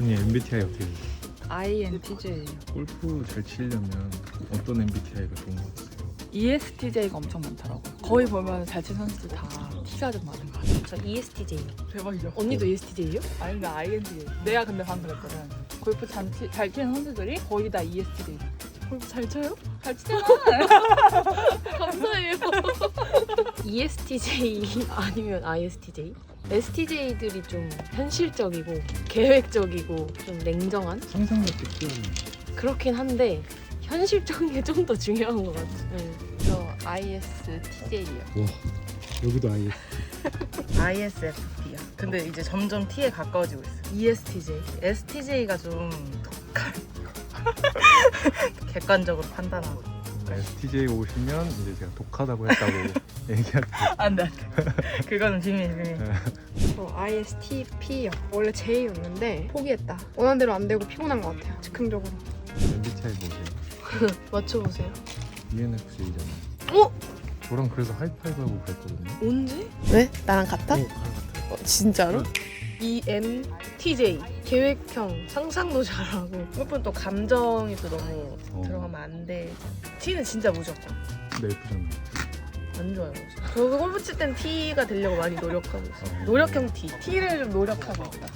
언니 MBTI 어떻게 돼요? INTJ. 골프 잘 치려면 어떤 MBTI가 좋은 것 같아요? ESTJ가 엄청 많더라고. 거의 보면 잘 치는 선수들 다 T가 좀 많은 것 같아. 저 ESTJ. 대박이죠. 언니도 E ESTJ예요? 아니 나 INTJ. 내가 근데 방금 그랬거든. 골프 잘, 치, 잘 치는 선수들이 거의 다 ESTJ. 골프 잘 쳐요? 잘 치잖아. 감사해요. ESTJ 아니면 ISTJ? STJ들이 좀 현실적이고 계획적이고 좀 냉정한 상상력이 뛰어난 그렇긴 한데 현실적인 게 좀 더 중요한 것 같아요. 네. 저 ISTJ요. 여기도 IS ISFP야. 근데 이제 점점 T에 가까워지고 있어. ESTJ. STJ가 좀 독한. 객관적으로 판단하고. STJ 오시면 이제 제가 독하다고 했다고 얘기할게요 안 돼, 안 돼. 그거는 비밀, 비밀. 저 ISTP요. 원래 J였는데 포기했다. 원하는 대로 안 되고 피곤한 것 같아요. 즉흥적으로. MBTI 뭐세요? 맞춰보세요. ENFJ잖아요 어? 저랑 그래서 하이파이브 하고 그랬거든요 언제? 왜? 나랑 같아? 어, 가요, 어, 진짜로? E ENTJ. 계획형. 상상도 잘하고. 골프는 또 감정이 또 너무 어. 들어가면 안 돼. T는 진짜 무조건. 근데 F잖아요 안 좋아요. 저 골프 칠땐 T가 되려고 많이 노력하고 있어요. 어. 노력형 T. T를 좀 노력하고 있다.